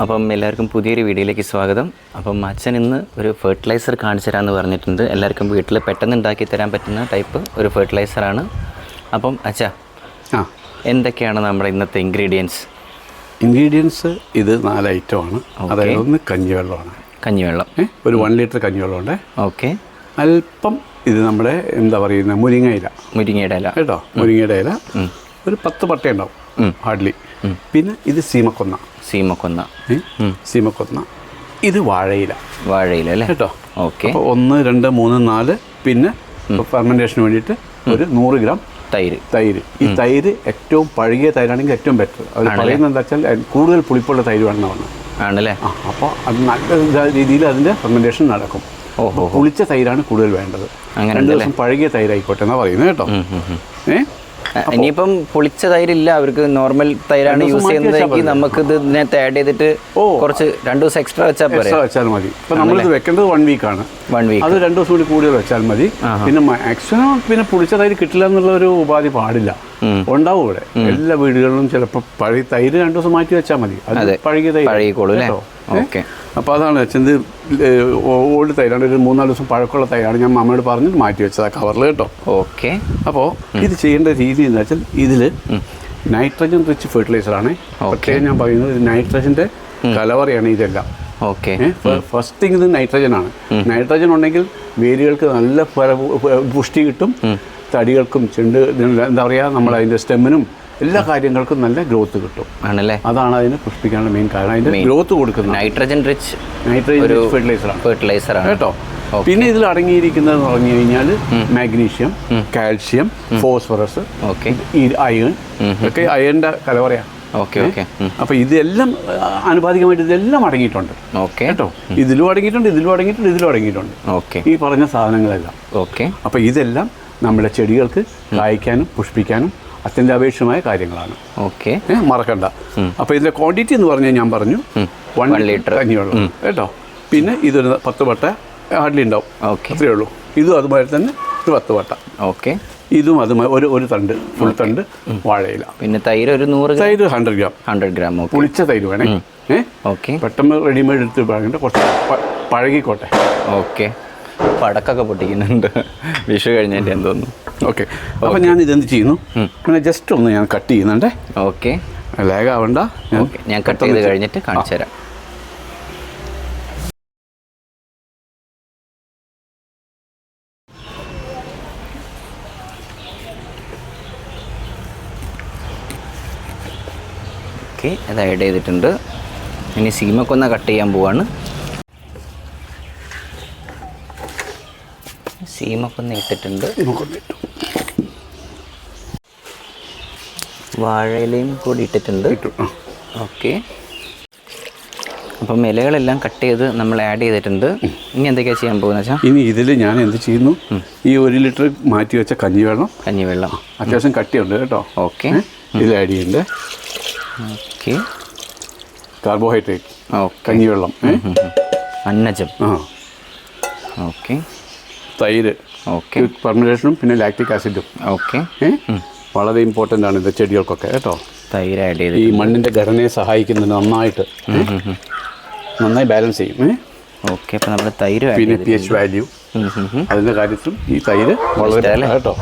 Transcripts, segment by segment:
അപ്പം എല്ലാവർക്കും പുതിയൊരു വീഡിയോയിലേക്ക് സ്വാഗതം. അപ്പം അച്ഛൻ ഇന്ന് ഒരു ഫെർട്ടിലൈസർ കാണിച്ചു തരാമെന്ന് പറഞ്ഞിട്ടുണ്ട്. എല്ലാവർക്കും വീട്ടിൽ പെട്ടെന്ന് ഉണ്ടാക്കി തരാൻ പറ്റുന്ന ടൈപ്പ് ഒരു ഫെർട്ടിലൈസറാണ് അപ്പം അച്ഛ ആ. എന്തൊക്കെയാണ് നമ്മുടെ ഇന്നത്തെ ഇൻഗ്രീഡിയൻസ് ഇൻഗ്രീഡിയൻസ് ഇത് നാല് ഐറ്റമാണ് അതായത് ഒന്ന് കഞ്ഞിവെള്ളമാണ്. കഞ്ഞിവെള്ളം. ഒരു വൺ ലിറ്റർ കഞ്ഞിവെള്ളമുണ്ട്. ഓക്കെ അല്പം ഇത് നമ്മുടെ എന്താ പറയുന്നത് മുരിങ്ങയില. മുരിങ്ങയുടെ ഇല. കേട്ടോ? മുരിങ്ങയുടെ ഇല. ഒരു പത്ത് പട്ട ഉണ്ടാവും. ഹാർഡ്ലി. പിന്നെ ഇത് സീമക്കൊന്ന. സീമക്കൊന്ന. സീമക്കൊന്ന. ഇത് വാഴയില. വാഴയില അല്ലേ? കേട്ടോ? ഓക്കെ. ഒന്ന് രണ്ട് മൂന്ന് നാല് പിന്നെ ഫെർമെന്റേഷന് വേണ്ടിയിട്ട് ഒരു നൂറ് ഗ്രാം തൈര്. തൈര്. ഈ തൈര് ഏറ്റവും പഴകിയ തൈരാണെങ്കിൽ ഏറ്റവും ബെറ്റർ അവർ പറയുന്നത് എന്താ വെച്ചാൽ കൂടുതൽ പുളിപ്പുള്ള തൈര് വേണം വേണമെന്നാണ് ആണല്ലേ? അപ്പോൾ അത് നല്ല രീതിയിൽ അതിന്റെ ഫെർമെന്റേഷൻ നടക്കും. പുളിച്ച തൈരാണ് കൂടുതൽ വേണ്ടത്. രണ്ട് ദിവസം പഴകിയ തൈരായിക്കോട്ടെ എന്നാ പറയുന്നത് കേട്ടോ. ഏ? ആ, ഇനിയിപ്പം പൊളിച്ച തൈരില്ല. അവർക്ക് നോർമൽ തൈരാണ് യൂസ് ചെയ്യുന്നതെങ്കിൽ നമുക്ക് ഇത് ഇതിനകത്ത് ആഡ് ചെയ്തിട്ട് കുറച്ച് രണ്ടു ദിവസം എക്സ്ട്രാ വെച്ചാൽ പോരെ? എക്സ്ട്രാ വെച്ചാൽ മതി. ഇപ്പം നമ്മളിത് വെക്കേണ്ടത് വൺ വീക്കാണ് വൺ വീക്ക് അത് രണ്ട് ദിവസം കൂടി കൂടുതൽ വെച്ചാൽ മതി. പിന്നെ മാക്സിമം പിന്നെ പുളിച്ച തൈര് കിട്ടില്ല എന്നുള്ള ഒരു ഉപാധി പാടില്ല. ഉണ്ടാവും ഇവിടെ എല്ലാ വീടുകളിലും ചിലപ്പോൾ പഴയ തൈര് രണ്ടു ദിവസം മാറ്റി വെച്ചാൽ മതി. അതെ. പഴകിയ തൈര്. പഴകിക്കോളൂ കേട്ടോ. ഓക്കെ. അപ്പോൾ അതാണ് വെച്ചത് ഓൾഡ് തൈരാണ് ഒരു മൂന്നാൽ ദിവസം പഴക്കമുള്ള തൈരാണ്. ഞാൻ അമ്മയോട് പറഞ്ഞിട്ട് മാറ്റി വെച്ചത് ആ കവറിൽ കേട്ടോ. ഓക്കെ. അപ്പോൾ ഇത് ചെയ്യേണ്ട രീതി എന്ന് വെച്ചാൽ ഇതിൽ നൈട്രജൻ റിച്ച് ഫെർട്ടിലൈസർ ആണ്. പ്രത്യേകം ഞാൻ പറയുന്നത് നൈട്രജന്റെ കലവറയാണ് ഇതെല്ലാം. ഓക്കെ. ഫസ്റ്റ് തിങ് ഇത് നൈട്രജൻ ആണ്. നൈട്രജൻ ഉണ്ടെങ്കിൽ വേരുകൾക്ക് നല്ല പുഷ്ടി കിട്ടും. തടികൾക്കും ചെണ്ട് എന്താ പറയുക നമ്മൾ അതിന്റെ സ്റ്റെമ്മിനും എല്ലാ കാര്യങ്ങൾക്കും നല്ല ഗ്രോത്ത് കിട്ടും. ആണല്ലേ? അതാണ് അതിന് പുഷ്പിക്കാനുള്ള മെയിൻ കാരണം. അതിന്റെ ഗ്രോത്ത് കൊടുക്കുന്നത് nitrogen rich nitrogen fertiliser fertiliser ആണ്. കേട്ടോ? പിന്നെ ഇതിൽ അടങ്ങിയിരിക്കുന്നത് എന്ന് പറഞ്ഞു കഴിഞ്ഞാൽ magnesium calcium phosphorus okay iron ഒക്കെ അയണിന്റെ കലവറയാണ് ഓക്കെ ഓക്കെ അപ്പൊ ഇതെല്ലാം ആനുപാതികമായിട്ട് ഇതെല്ലാം അടങ്ങിയിട്ടുണ്ട്. ഓക്കെ കേട്ടോ? ഇതിലും അടങ്ങിയിട്ടുണ്ട് ഇതിലും അടങ്ങിയിട്ടുണ്ട് ഇതിലും അടങ്ങിയിട്ടുണ്ട്. ഓക്കെ ഈ പറഞ്ഞ സാധനങ്ങളെല്ലാം. ഓക്കെ അപ്പൊ ഇതെല്ലാം നമ്മുടെ ചെടികൾക്ക് കായ്ക്കാനും പുഷ്പിക്കാനും അത്യന്താപേക്ഷമായ കാര്യങ്ങളാണ്. ഓക്കെ. മറക്കണ്ട. അപ്പോൾ ഇതിന്റെ ക്വാണ്ടിറ്റി എന്ന് പറഞ്ഞാൽ ഞാൻ പറഞ്ഞു. വൺ. ലിറ്റർ കഞ്ഞിവെള്ളം. കേട്ടോ? പിന്നെ ഇതൊരു പത്ത് വട്ട ഹാർഡ്ലി ഉണ്ടാവും. ഓക്കെ. അത്രയേ ഉള്ളൂ. ഇതും അതുപോലെ തന്നെ ഒരു പത്ത് വട്ട. ഓക്കെ. ഇതും അതുമായി ഒരു ഒരു തണ്ട് ഫുൾ തണ്ട് വാഴയില. പിന്നെ തൈര് ഒരു നൂറ് തൈര് ഹൺഡ്രഡ് ഗ്രാം. ഹൺഡ്രഡ് ഗ്രാം പുളിച്ച തൈര് വേണേ. ഓക്കെ. പെട്ടെന്ന് റെഡിമെയ്ഡ് എടുത്ത് പഴകണ്ട കുറച്ച് പഴകിക്കോട്ടെ. ഓക്കെ. പടക്കൊക്കെ പൊട്ടിക്കുന്നുണ്ട്. വിഷു കഴിഞ്ഞതിന്റെ എന്തോന്നു? ഓക്കെ അപ്പം ഞാൻ ഇതെന്ത് ചെയ്യുന്നു? പിന്നെ ജസ്റ്റ് ഒന്ന് ഞാൻ കട്ട് ചെയ്യുന്നുണ്ടേ. ഓക്കെ ലാഗ് ആവണ്ട. ഞാൻ കട്ട് ചെയ്ത് കഴിഞ്ഞിട്ട് കാണിച്ചു തരാം. ഓക്കെ അത് ആഡ് ചെയ്തിട്ടുണ്ട്. ഇനി സീമക്കൊന്ന കട്ട് ചെയ്യാൻ പോവാണ്. സീമക്കൊന്ന് ഇട്ടിട്ടുണ്ട്. ഇട്ടു. വാഴയിലയും കൂടി ഇട്ടിട്ടുണ്ട്. ഓക്കെ. അപ്പം ഇലകളെല്ലാം കട്ട് ചെയ്ത് നമ്മൾ ആഡ് ചെയ്തിട്ടുണ്ട്. ഇനി എന്തൊക്കെയാണ് ചെയ്യാൻ പോകുന്നത് വെച്ചാൽ ഇനി ഇതിൽ ഞാൻ എന്ത് ചെയ്യുന്നു? ഈ ഒരു ലിറ്റർ മാറ്റി വെച്ച കഞ്ഞിവെള്ളം. കഞ്ഞിവെള്ളം. അത്യാവശ്യം കട്ടിയുണ്ട് കേട്ടോ. ഓക്കെ. ഇത് ആഡ് ചെയ്യുന്നുണ്ട് ഓക്കെ. Carbohydrate okay. കഞ്ഞിവെള്ളം അന്നജം. ആ. ഓക്കെ. തൈര്. ഓക്കെ. പെർമിനേഷനും പിന്നെ ലാക്ടിക് ആസിഡും ഓക്കെ? വളരെ ഇമ്പോർട്ടന്റ് ആണ് ഇത് ചെടികൾക്കൊക്കെ കേട്ടോ. തൈര് ആഡ് ചെയ്ത് ഈ മണ്ണിന്റെ ഘടനയെ സഹായിക്കുന്നുണ്ട് നന്നായിട്ട് നന്നായി ബാലൻസ് ചെയ്യും? ഓക്കെ അപ്പം നമ്മൾ തൈര് പിന്നെ പി എച്ച് വാല്യൂ. അതിന്റെ കാര്യത്തിലും ഈ തൈര് വളരെ കേട്ടോ.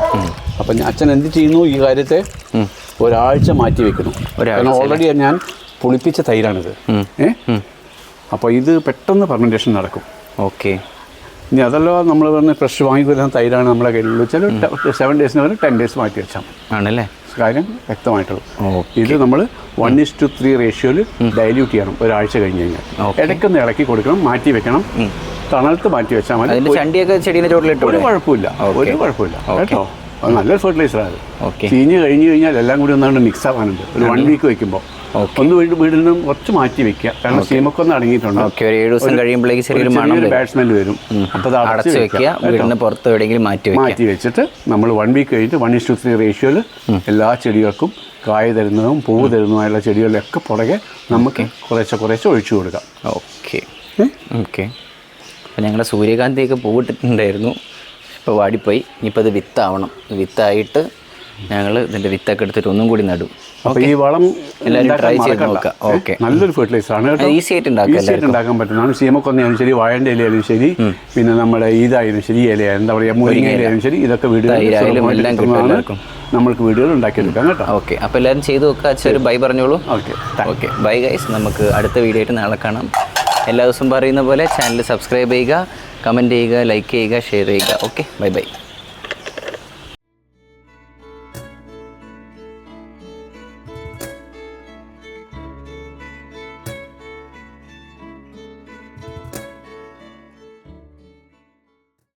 അപ്പം അച്ഛൻ എന്ത് ചെയ്യുന്നു? ഈ കാര്യത്തെ ഒരാഴ്ച മാറ്റി വെക്കുന്നു. ഒരാഴ്ച കാരണം ഓൾറെഡി ഞാൻ പുളിപ്പിച്ച തൈരാണിത്. ഏ? അപ്പോൾ ഇത് പെട്ടെന്ന് ഫെർമെന്റേഷൻ നടക്കും. ഓക്കെ ഇനി അതല്ലോ നമ്മൾ പറഞ്ഞ ഫ്രഷ് വാങ്ങി തൈരാണ് നമ്മളെ കയ്യിൽ വെച്ചാൽ സെവൻ ഡേയ്സിന് പറഞ്ഞ് ടെൻ ഡേയ്സ് മാറ്റി വെച്ചാൽ ആണല്ലേ? കാര്യം വ്യക്തമായിട്ടുള്ളൂ ഇത് നമ്മൾ വൺ ഇസ് ടു ത്രീ റേഷ്യോയിൽ ഡൈല്യൂട്ട് ചെയ്യണം. ഒരാഴ്ച കഴിഞ്ഞ് കഴിഞ്ഞാൽ. ഇടയ്ക്കൊന്ന് ഇളക്കി കൊടുക്കണം മാറ്റി വെക്കണം. തണലത്ത് മാറ്റി വെച്ചാൽ മതി. ഒരു കുഴപ്പമില്ല. ഒരു കുഴപ്പമില്ല. കേട്ടോ? നല്ല ഫെർട്ടിലൈസറാണ് ഓക്കെ ചീഞ്ഞ് കഴിഞ്ഞ് കഴിഞ്ഞാൽ എല്ലാം കൂടി ഒന്നാണ്ട് മിക്സ് ആവാനുണ്ട്. ഒരു വൺ വീക്ക് വെക്കുമ്പോൾ ഒന്ന് വീട് വീടിൽ നിന്നും കുറച്ച് മാറ്റി വെക്കുക. കാരണം സീമക്കൊന്ന് അടങ്ങിയിട്ടുണ്ട്. ഓക്കെ ഒരു ഏഴ് ദിവസം കഴിയുമ്പോഴേക്ക് ചെറിയൊരു മണം വരും. ബാറ്റ്സ്മാൻ വരും അപ്പോൾ അടച്ച് വെക്കുക. വെക്കുക. വീടിന് പുറത്ത് എവിടെയെങ്കിലും മാറ്റി മാറ്റി വെച്ചിട്ട് നമ്മൾ വൺ വീക്ക് കഴിഞ്ഞിട്ട് വൺ ഇഷ്ടു ത്രീ റേഷ്യോയിൽ എല്ലാ ചെടികൾക്കും കായ തരുന്നതും പൂവ് തരുന്നതുമായുള്ള ചെടികളിലൊക്കെ പുറകെ നമുക്ക് കുറേശ്ശെ കുറേശ്ശെ ഒഴിച്ചു കൊടുക്കാം. ഓക്കെ? ഓക്കെ അപ്പം ഞങ്ങളുടെ സൂര്യകാന്തിയൊക്കെ പൂവിട്ടിട്ടുണ്ടായിരുന്നു. ഇപ്പോൾ വാടിപ്പോയി. ഇനിയിപ്പോൾ അത് വിത്താവണം വിത്തായിട്ട് ഞങ്ങൾ ഇതിന്റെ വിത്തൊക്കെ എടുത്തിട്ട് ഒന്നും കൂടി നടും. അപ്പോൾ ഈ വളം എല്ലാവരും ട്രൈ ചെയ്ത്. നോക്കാം. ഓക്കെ. നല്ലൊരു ഫെർട്ടിലൈസർ ആണ് കേട്ടോ. ഈസി ആയിട്ട് ഉണ്ടാക്കാം ഈസി ആയിട്ട് ഉണ്ടാക്കാൻ പറ്റുന്നതാണ് സീമക്കൊന്നയാലും ശരി വാഴന്റെ ഇലയാലും ശരി പിന്നെ നമ്മുടെ ഇതായാലും ശരി ഇല എന്താ പറയുക മുരിങ്ങ ഇലയാലും ശരി ഇതൊക്കെ വീടുകളിൽ. നമ്മൾക്ക് വീടുകൾ ഉണ്ടാക്കിയെടുക്കാം കേട്ടോ. ഓക്കെ. അപ്പോൾ എല്ലാവരും ചെയ്ത് നോക്കുക അച്ഛൻ ഒരു ബൈ പറഞ്ഞോളൂ. ഓക്കെ. ഓക്കെ. ബൈ ഗൈസ് നമുക്ക് അടുത്ത വീഡിയോ ആയിട്ട് നാളെ കാണാം. എല്ലാ ദിവസവും പറയുന്ന പോലെ ചാനൽ സബ്സ്ക്രൈബ് ചെയ്യുക. കമന്റ് ചെയ്യുക ലൈക്ക് ചെയ്യുക ഷെയർ ചെയ്യുക. Okay bye bye